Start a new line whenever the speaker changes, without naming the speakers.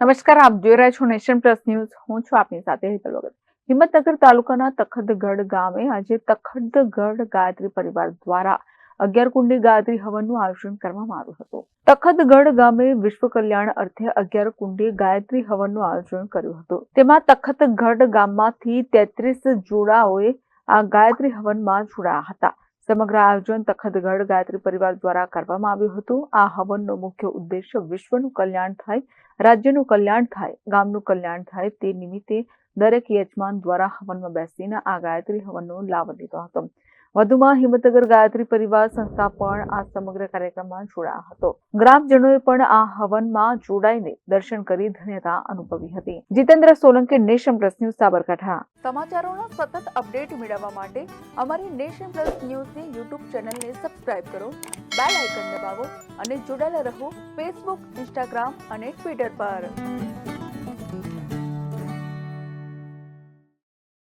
નમસ્કાર, આપ જોઈ રહ્યા છો નેશન પ્લસ ન્યૂઝ. હું છું આપની સાથે હેતલ વગર. હિંમતનગર તાલુકાના તખતગઢ ગામે આજે તખતગઢ ગાયત્રી પરિવાર દ્વારા અગિયાર કુંડી ગાયત્રી હવનનું આયોજન કરવામાં આવ્યું હતું. તખતગઢ ગામે વિશ્વ કલ્યાણ અર્થે અગિયાર કુંડી ગાયત્રી હવનનું આયોજન કર્યું હતું. તેમાં તખતગઢ ગામમાંથી તેત્રીસ જોડાઓએ આ ગાયત્રી હવનમાં જોડાયા હતા. સમગ્ર આયોજન તખતગઢ ગાયત્રી પરિવાર દ્વારા કરવામાં આવ્યું હતું. આ હવનનો મુખ્ય ઉદ્દેશ્ય વિશ્વનું કલ્યાણ થાય, રાજ્યનું કલ્યાણ થાય, ગામનું કલ્યાણ થાય તે નિમિત્તે દરેક યજમાન દ્વારા હવનમાં બેસીને આ ગાયત્રી હવનનો લાભ લીધો હતો. વધુમાં હિંમતનગર ગાયત્રી પરિવાર સંસ્થા પણ આ સમગ્ર કાર્યક્રમમાં જોડાયા હતો. ગ્રામજનોએ પણ આ હવનમાં જોડાઈને દર્શન કરી ધન્યતા અનુભવી હતી. Jitendra Solanki, Nation Plus News, Sabarkantha. સમાચારોનો સતત અપડેટ મેળવવા માટે અમારી નેશન પ્લસ ન્યૂઝની યુટ્યુબ ચેનલને સબસ્ક્રાઇબ કરો, બેલ આઇકન દબાવો અને જોડાયેલા રહો ફેસબુક, ઇન્સ્ટાગ્રામ અને ટ્વિટર પર.